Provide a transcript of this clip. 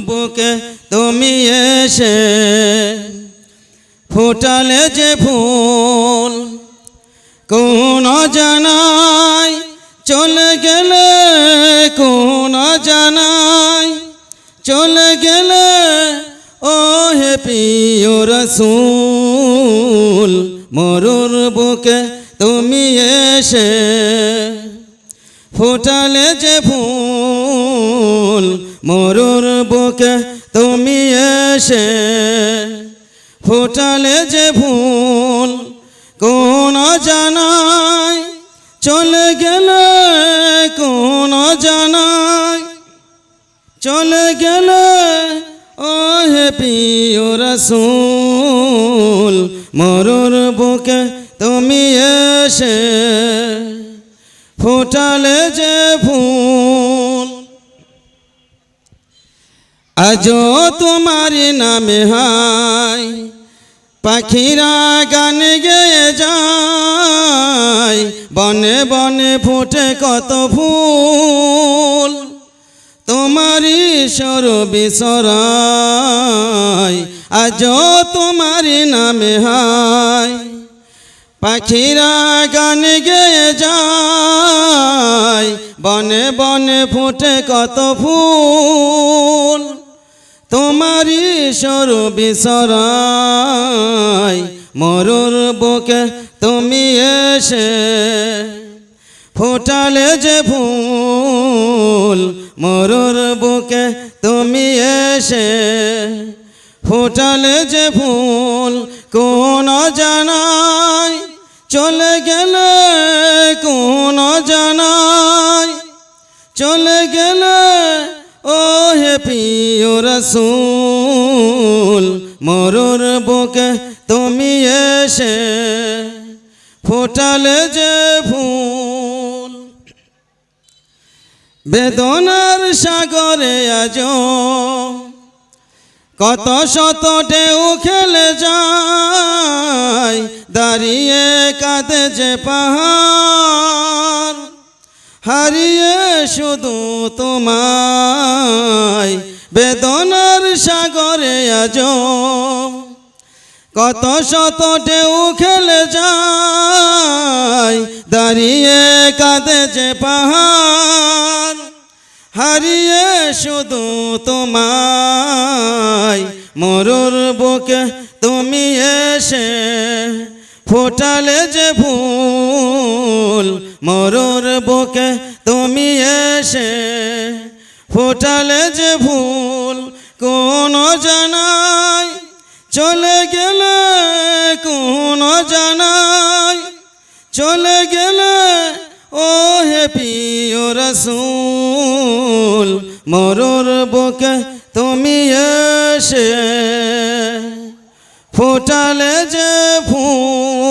বুকে তুমি এসে ফুটালে যে ফুল, কোন জানাই চলে গেলে, কোন জানাই চলে গেলে ও হে প্রিয় রসুল, মরুর বুকে তুমি এসে ফুটালে যে ফুল মরুর বুকে তুমি এসে ফুটালে যে ফুল, কোন জানাই চলে গেলে, কোন জানাই চলে গেলে ও হে প্রিয় রসুল, মরুর বুকে তুমি এসে ফুটালে যে ফুল আজও তোমার নামে হাই পাখিরা গান গেয়ে যায়, বনে বনে ফুটে কত ফুল। তোমারই সর বিসরাই আজও তোমার নামে হাই পাখিরা গান গেয়ে যায় বনে বনে ফুটে কত ফুল। তোমারই সর বিসরাই মরুর বুকে তুমি এসে ফুটালে যে ফুল, মরুর বুকে তুমি এসে ফুটালে যে ফুল, কোন জানাই চলে গেলে কোন চলে গেলে ও হে প্রিয় রসুল, মরুর বুকে তুমি এসে ফুটালে যে ফুল। বেদনার সাগরে আজ কত শত ঢেউ খেলে যায়, দাঁড়িয়ে কাঁদে যে পাহাড়। হারিয়ে শুধু তোমায়, বেদনার সাগরে আজ কত শত ঢেউ খেলে যায়, দাঁড়িয়ে কাঁদে যে পাহাড়। হারিয়ে শুধু তোমায়, মরুর বুকে ফোটালে যে ফুল, মরুর বুকে তুমি এসে ফোটালে যে ফুল, কোন জানাই চলে গেলে, কোন জানাই চলে গেলে ও হে প্রিয় রসুল, মরুর বুকে তুমি এসে ফুটালে যে ফুল